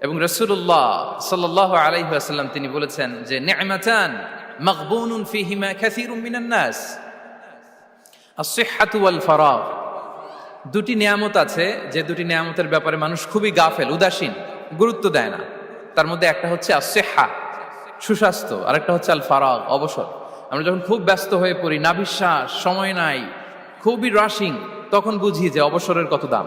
এবং রসুল্লাহ সাল্লাহ আলাইসাল্লাম তিনি বলেছেন যে নেমাচান মকবুনুন ফিহিমা খাসিরুম মিনান নাস। আসিহাতু ফারাগ। দুটি নিয়ামত আছে, যে দুটি নিয়ামতের ব্যাপারে মানুষ খুবই গাফেল, উদাসীন, গুরুত্ব দেয় না। তার মধ্যে একটা হচ্ছে আসেহা সুস্বাস্থ্য আর একটা হচ্ছে আল ফারাগ, অবসর। আমরা যখন খুব ব্যস্ত হয়ে পড়ি, নাভিশ্বাস, সময় নাই, খুবই রাশিং, তখন বুঝি যে অবসরের কত দাম।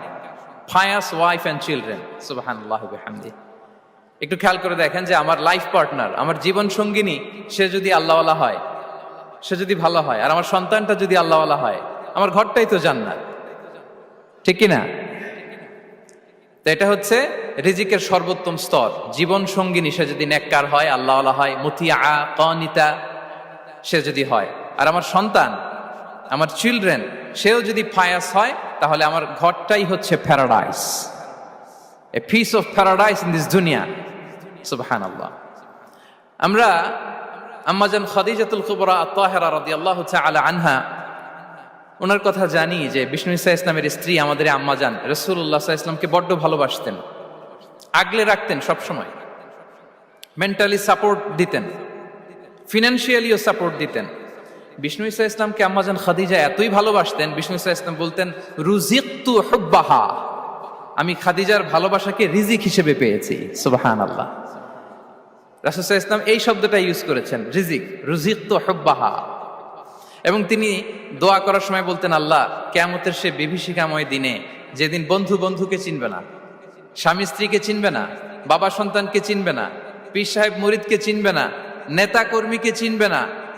ফায়াস ওয়াইফ অ্যান্ড চিলড্রেন সুবাহান্লাহ হামদি একটু খেয়াল করে দেখেন যে আমার লাইফ পার্টনার আমার জীবন সঙ্গিনী, সে যদি আল্লাহওয়ালা হয়, সে যদি ভালো হয়, আর আমার সন্তানটা যদি আল্লাহওয়ালা হয়, আমার ঘরটাই তো জান্নাত। ঠিক কি না তো এটা হচ্ছে রিজিকের সর্বোত্তম স্তর। জীবন সঙ্গিনী, সে যদি নেককার হয়, আল্লাহওয়ালা হয় মতিয়া কনিতা, সে যদি হয়। আর আমার সন্তান আমার চিলড্রেন সেও যদি ফায়াস হয়, তাহলে আমার ঘরটাই হচ্ছে paradise a piece of paradise in this দুনিয়া সুবহান আল্লাহ আমরা আম্মাজান খাদিজাতুল কুবরা আত্মাহেরা রাদিয়াল্লাহু তাআলা আনহা ওনার কথা জানি যে বিষ্ণু ইসা ইসলামের স্ত্রী আমাদের আম্মাজান রসুল্লাহ ইসলামকে বড্ড ভালোবাসতেন। আগলে রাখতেন সবসময়। মেন্টালি সাপোর্ট দিতেন। ফিনান্সিয়ালিও সাপোর্ট দিতেন। বিষ্ণু ইসা ইসলামকে আম্মাজান খাদিজা এতই ভালোবাসতেন, বিষ্ণু ইসা ইসলাম বলতেন রুজিকতু হুব্বাহা। আমি খাদিজার ভালোবাসাকে রিজিক হিসেবে পেয়েছি সুবাহান আল্লাহ রাসুসাহ ইসলাম এই শব্দটা ইউজ করেছেন, রিজিক রুজিক তো হব্বাহা। এবং তিনি দোয়া করার সময় বলতেন, আল্লাহ কেমতের সে বিভীষিকাময় দিনে যেদিন বন্ধু বন্ধুকে চিনবে না, স্বামী স্ত্রীকে চিনবে না, বাবা সন্তানকে চিনবে না, পীর সাহেব মুরিদকে চিনবে না, নেতা কর্মীকে চিনবে না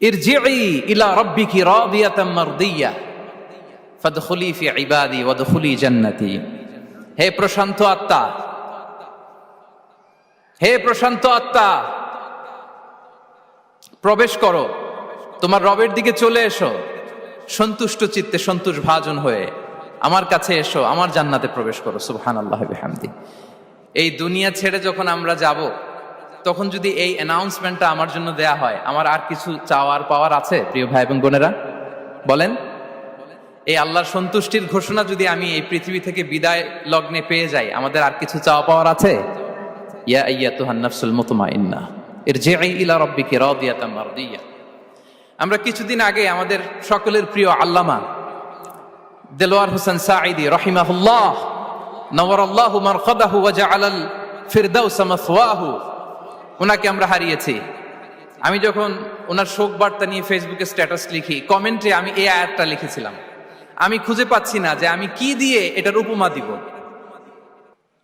ইরজিই ইলা রাব্বিকি রাদিয়াতাম মারদিয়া। ফাদখুলি ফি ইবাদি ওয়াদখুলি জান্নাতি। হে প্রশান্ত আত্মা, হে প্রশান্ত আত্মা, প্রবেশ করো। তোমার রবের দিকে চলে এসো। সন্তুষ্ট চিত্তে সন্তোষ ভাজন হয়ে আমার কাছে এসো, আমার জান্নাতে প্রবেশ করো। সুবহান আল্লাহ এই দুনিয়া ছেড়ে যখন আমরা যাব তখন যদি এই অ্যানাউন্সমেন্টটা আমার জন্য দেয়া হয়, আমার আর কিছু চাওয়ার পাওয়ার আছে, প্রিয় ভাই এবং বোনেরা? বলেন। এই আল্লাহর সন্তুষ্টির ঘোষণা যদি আমি এই পৃথিবী থেকে বিদায় লগ্নে পেয়ে যাই, আমাদের আর কিছু চাওয়া পাওয়ার আছে? ইয়া আইয়া তুহান নাফসুল মুতমাইন্না এর যে ইলা রব্বিকে রাদিয়াতাম মারদিয়া। আমরা কিছুদিন আগে আমাদের সকলের প্রিয় আল্লামা দেলোয়ার হোসেন সাঈদি রহিমাহুল্লাহ নওয়ার আল্লাহ মারখাদাহু ওয়া জাআলাল ফিরদাউস মাসওয়াহু। ওনাকে আমরা হারিয়েছি। আমি যখন ওনার শোক বার্তা নিয়ে ফেসবুকে স্ট্যাটাস লিখি কমেন্টে আমি এই আয়াতটা লিখেছিলাম। আমি খুঁজে পাচ্ছি না যে আমি কি দিয়ে এটার উপমা দিব।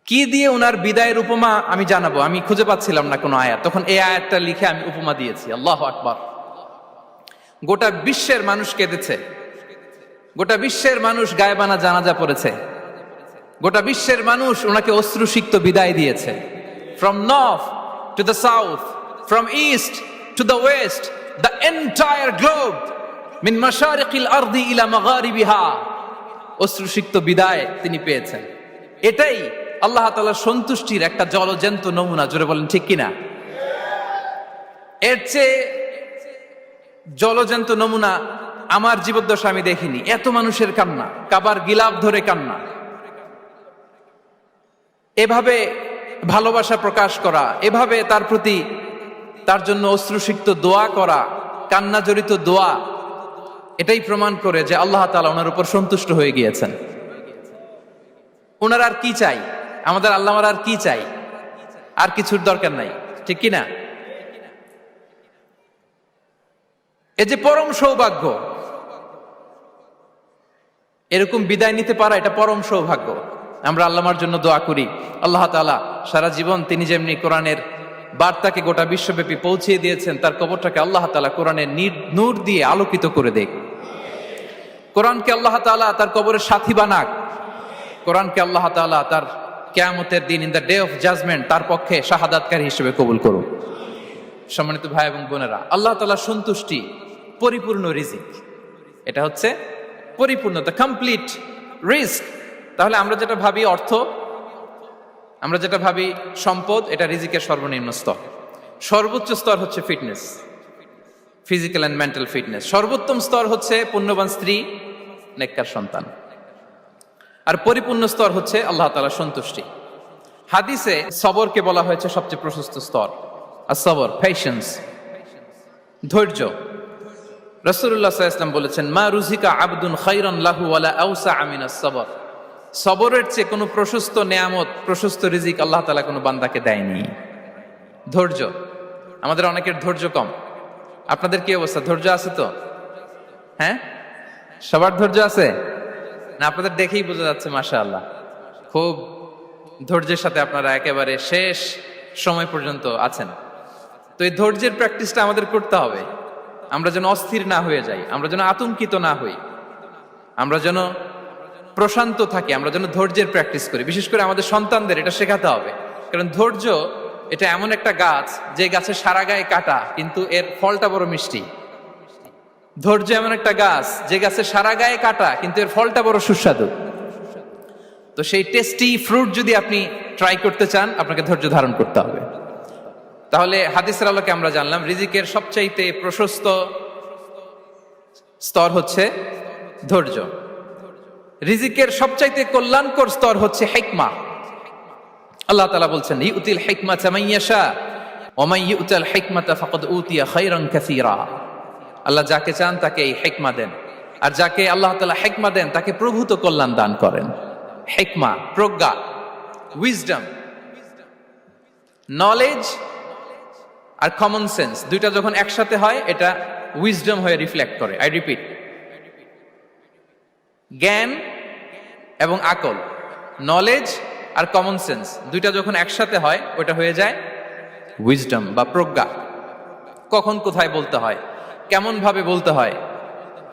কি দিয়ে ওনার বিদায়ের উপমা আমি জানাব? আমি খুঁজে পাচ্ছিলাম না কোনো আয়াত। তখন এই আয়াতটা লিখে আমি উপমা দিয়েছি। আল্লাহ আকবার। গোটা বিশ্বের মানুষ কেঁদেছে। গোটা বিশ্বের মানুষ গায়েবানা জানাজা পড়েছে। গোটা বিশ্বের মানুষ ওনাকে অশ্রুসিক্ত বিদায় দিয়েছে। From north to the south from east to the west the entire globe মিন মাশারিকিল আরদি ইলা মাগারিবিহা অশ্রুসিক্ত বিদায় তিনি পেয়েছেন। এটাই আল্লাহ তাআলার সন্তুষ্টির একটা জলজন্ত নমুনা, জোরে বলেন ঠিক কিনা? এর চেয়ে জলজন্ত নমুনা আমার জীবদ্দশা আমি দেখিনি। এত মানুষের কান্না, কাবার গিলাপ ধরে কান্না। এভাবে ভালোবাসা প্রকাশ করা, এভাবে তার প্রতি তার জন্য অশ্রুসিক্ত দোয়া করা কান্না জড়িত দোয়া, এটাই প্রমাণ করে যে আল্লাহ তালা ওনার উপর সন্তুষ্ট হয়ে গিয়েছেন। ওনার আর কি চাই? আমাদের আল্লাহ আর কি চাই? আর কিছুর দরকার নাই। ঠিক কি না এ যে পরম সৌভাগ্য, এরকম বিদায় নিতে পারা এটা পরম সৌভাগ্য। আমরা আল্লামার জন্য দোয়া করি। আল্লাহ তাআলা সারা জীবন তিনি যেমনি কোরআনের বার্তাকে গোটা বিশ্বব্যাপী পৌঁছিয়ে দিয়েছেন, তার কবরটাকে আল্লাহ তাআলা কোরআনের নির- দিয়ে আলোকিত করে দেখ। কোরআনকে আল্লাহ তাআলা তার কবরের সাথী বানাক। কোরআনকে আল্লাহ তাআলা তার কেয়ামতের দিন in the day of judgement তার পক্ষে শাহাদাতকারী হিসেবে কবুল করুন সম্মানিত ভাই এবং বোনেরা, আল্লাহ তালা সন্তুষ্টি পরিপূর্ণ রিজিক। এটা হচ্ছে পরিপূর্ণতা কমপ্লিট রিস্ক তাহলে আমরা যেটা ভাবি অর্থ, আমরা যেটা ভাবি সম্পদ, এটা রিজিকের সর্বনিম্ন স্তর। সর্বোচ্চ স্তর হচ্ছে fitness physical and mental fitness সর্বোত্তম স্তর হচ্ছে পুণ্যবান স্ত্রী, নেককার সন্তান। আর পরিপূর্ণ স্তর হচ্ছে আল্লাহ তাআলার সন্তুষ্টি। হাদিসে সবরকে বলা হয়েছে সবচেয়ে প্রশস্ত স্তর। আর সবর ফ্যাশনস ধৈর্য। রসুল্লাহ ইসলাম বলেছেন, মা রুজিকা আবদুন খাইরন লাহু আউসা আমিনা সবর। সবরের চেয়ে কোনো প্রশস্ত নেয়ামত, প্রশস্ত রিজিক আল্লাহ তালা কোনো বান্দাকে দেয়নি। ধৈর্য। আমাদের অনেকের ধৈর্য কম। আপনাদের কি অবস্থা? ধৈর্য আছে তো? হ্যাঁ? সবার ধৈর্য আছে? না, আপনাদের দেখেই বোঝা যাচ্ছে মাশা আল্লাহ খুব ধৈর্যের সাথে আপনারা একেবারে শেষ সময় পর্যন্ত আছেন। তো এই ধৈর্যের প্র্যাকটিসটা আমাদের করতে হবে। আমরা যেন অস্থির না হয়ে যাই। আমরা যেন আতঙ্কিত না হই। আমরা যেন প্রশান্ত থাকি, আমরা যেন ধৈর্যের প্র্যাকটিস করি। বিশেষ করে আমাদের সন্তানদের, এটা শেখাতে হবে। কারণ ধৈর্য, এটা এমন একটা গাছ, যে গাছের সারা গায়ে কাটা, কিন্তু এর ফলটা বড় মিষ্টি। ধৈর্য এমন একটা গাছ, যে গাছের সারা গায়ে কাটা, কিন্তু এর ফলটা বড় সুস্বাদু। তো সেই টেস্টি ফ্রুট যদি আপনি ট্রাই করতে চান, আপনাকে ধৈর্য ধারণ করতে হবে। তাহলে হাদিসের আলোকে আমরা জানলাম, রিজিকের সবচাইতে প্রশস্ত স্তর হচ্ছে ধৈর্য। রিজিকের সবচাইতে কল্যাণকর স্তর হচ্ছে হেকমা। আল্লাহ তালা বলছেন, ইউতিল হেকমা চামাইয়াশা ওমাই ইউতাল হেকমাতা ফাকদ উতিয়া খাইরান কাসীরা। আল্লাহ যাকে চান তাকে এই হেকমা দেন। আর যাকে আল্লাহ তালা হেকমা দেন, তাকে প্রভূত কল্যাণ দান করেন। হেকমা, প্রজ্ঞা উইজডম নলেজ আর কমন সেন্স দুইটা যখন একসাথে হয়, এটা উইজডম হয়ে রিফ্লেক্ট করে। আই রিপিট জ্ঞান এবং আকল। নলেজ আর কমন সেন্স দুইটা যখন একসাথে হয় ওটা হয়ে যায় উইজডম বা প্রজ্ঞা। কখন কোথায় বলতে হয়, কেমন ভাবে বলতে হয়,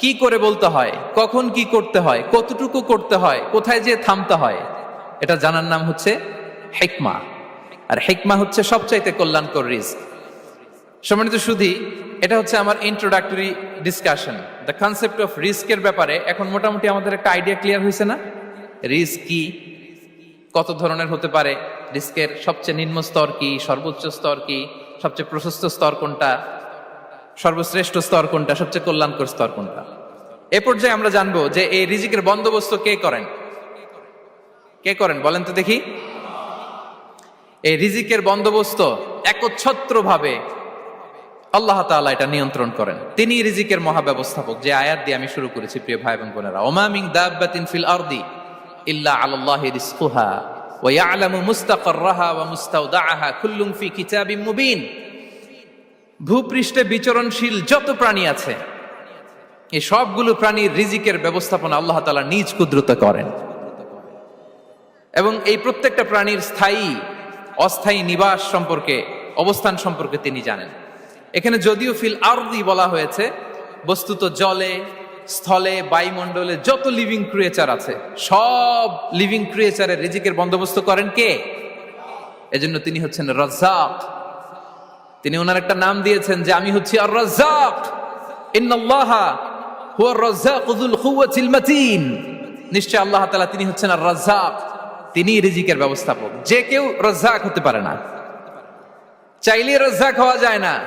কি করে বলতে হয়, কখন কি করতে হয়, কতটুকু করতে হয়, কোথায় যে থামতে হয়, এটা জানার নাম হচ্ছে হেকমা আর হেকমা হচ্ছে সবচাইতে কল্যাণকর রিস্ক। সম্মানিত সুধি, এটা হচ্ছে আমার introductory discussion the concept of রিস্কের ব্যাপারে এখন মোটামুটি আমাদের একটা আইডিয়া ক্লিয়ার হয়েছে না? রিস্ক কি কত ধরনের হতে পারে? রিস্কের সবচেয়ে নিম্ন স্তর কি? সর্বোচ্চ স্তর কি? সবচেয়ে প্রশস্ত স্তর কোনটা? সর্বশ্রেষ্ঠ স্তর কোনটা? সবচেয়ে কল্যাণকর স্তর কোনটা? এ পর্যায়ে আমরা জানব যে এই রিজিকের বন্দোবস্ত কে করেন? কে করেন? বলেন তো দেখি। এই রিজিকের বন্দোবস্ত একচ্ছত্র ভাবে আল্লাহ তাআলা এটা নিয়ন্ত্রণ করেন। তিনি রিজিকের মহাব্যবস্থাপক। যে আয়াত দিয়ে আমি শুরু করেছি, প্রিয় ভাই এবং বোনেরা। ওমামিং দাব্বাতিন ফিল আরদি। ইল্লা আলাল্লাহি রিজকুহা ওয়া মুস্তাকাররাহা ওয়া মুস্তাওদাআহা কুল্লুম ফি কিতাবিম মুবিন। ভূপৃষ্ঠে বিচরণশীল যত প্রাণী আছে এই সবগুলো প্রাণীর রিজিকের ব্যবস্থাপনা আল্লাহ তাআলা নিজ কুদরতে করেন। এবং এই প্রত্যেকটা প্রাণীর স্থায়ী, অস্থায়ী নিবাস সম্পর্কে, অবস্থান সম্পর্কে তিনি জানেন। এখানে যদিও ফিল আরদি বলা হয়েছে, বস্তুত জলে স্থলে, বায়ুমণ্ডলে যত লিভিং ক্রিয়েচার আছে, সব লিভিং ক্রিয়েচারের রিজিকের বন্দোবস্ত করেন কে? এজন্য তিনি হচ্ছেন রাজ্জাক। তিনি ওনার একটা নাম দিয়েছেন যে, আমি হচ্ছি আর রাজ্জাক ইন্নাল্লাহা হুয়া রাজ্জাক যুল কুওয়াতিল মাতিন। নিশ্চয় আল্লাহ তাআলা তিনি হচ্ছেন আর রাজ্জাক তিনি রিজিকের ব্যবস্থাপক। যে কেউ রাজ্জাক হতে পারে না। চাইলে রাজ্জাক হওয়া যায় না।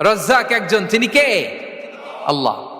রাজ্জাক একজন। তিনি কে? আল্লাহ।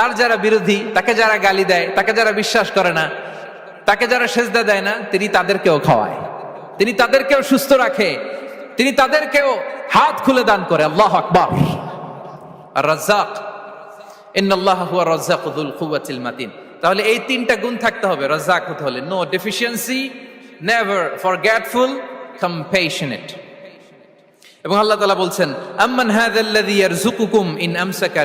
তার যারা বিরোধী, তাকে যারা গালি দেয়, তাকে যারা বিশ্বাস করে না, তাকে যারা সেজদা দেয় না, তিনি তাদেরকেও খাওয়ায়। তিনি তাদেরকেও সুস্থ রাখে। তিনি তাদেরকেও হাত খুলে দান করে। আল্লাহ আকবর। মাতিন। তাহলে এই তিনটা গুণ থাকতে হবে। রাজ্জাক হতে হলে no deficiency never forgetful, compassionate. এবং আল্লাহ তাআলা বলছেন, আম্মান হাযাল্লাযী ইয়ারযুকুকুম ইন আমসাকা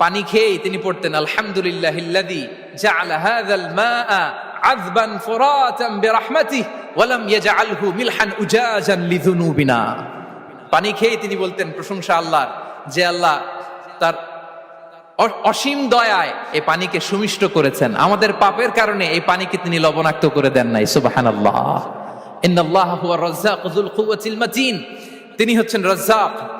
পানি খেয়েই তিনি পড়তেন আলহামদুলিল্লাহ পানি খেয়েই তিনি বলতেন, প্রশংসা আল্লাহর যে আল্লাহ তার অসীম দয়ায় এই পানিকে সুমিষ্ট করেছেন। আমাদের পাপের কারণে এই পানিকে তিনি লবণাক্ত করে দেন নাই। কুওয়াতিল মাতিন। তিনি হচ্ছেন রাজ্জাক।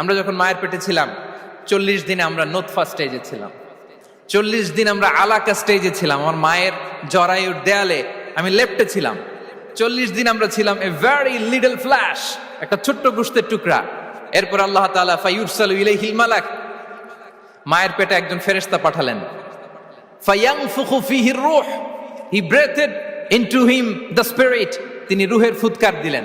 আমরা যখন মায়ের পেটে ছিলাম, চল্লিশ দিনে আমরা নোতফা স্টেজে ছিলাম। চল্লিশ দিন আমরা আলাকা স্টেজে ছিলাম। আমার মায়ের জরায়ুর দেয়ালে আমি লেফটে ছিলাম। চল্লিশ দিন আমরা ছিলাম এ ভেরি লিডল ফ্ল্যাশ একটা ছোট্ট গুস্তের টুকরা। এরপর আল্লাহ তাআলা ফায়ুরসালু ইলাইহিল মালাক, মায়ের পেটে একজন ফেরেশতা পাঠালেন। ফায়াংফুখু ফিহি রূহ he breathed into him the spirit তিনি রুহের ফুৎকার দিলেন।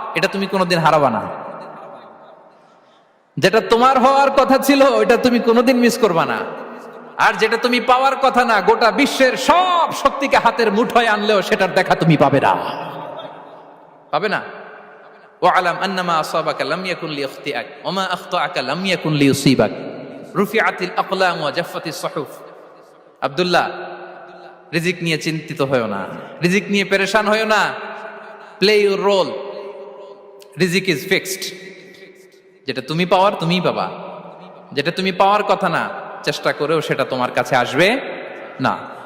এটা তুমি কোনোদিন হারাবা না। যেটা তোমার হওয়ার কথা ছিল এটা তুমি কোনোদিন মিস করবা না। আর যেটা তুমি পাওয়ার কথা না, গোটা বিশ্বের সব শক্তিকে হাতের মুঠোয় আনলেও সেটার দেখা তুমি পাবে না। পাবে না? সুহুফ। আব্দুল্লাহ, রিজিক নিয়ে চিন্তিত হয়েও না। রিজিক নিয়ে পেরেশান হয়েও না। Play your role. রিজিক ইজ ফিক্সড। যেটা তুমি পাওয়ার, তুমিই পাবা। যেটা তুমি পাওয়ার কথা না, চেষ্টা করেও সেটা তোমার কাছে আসবে না।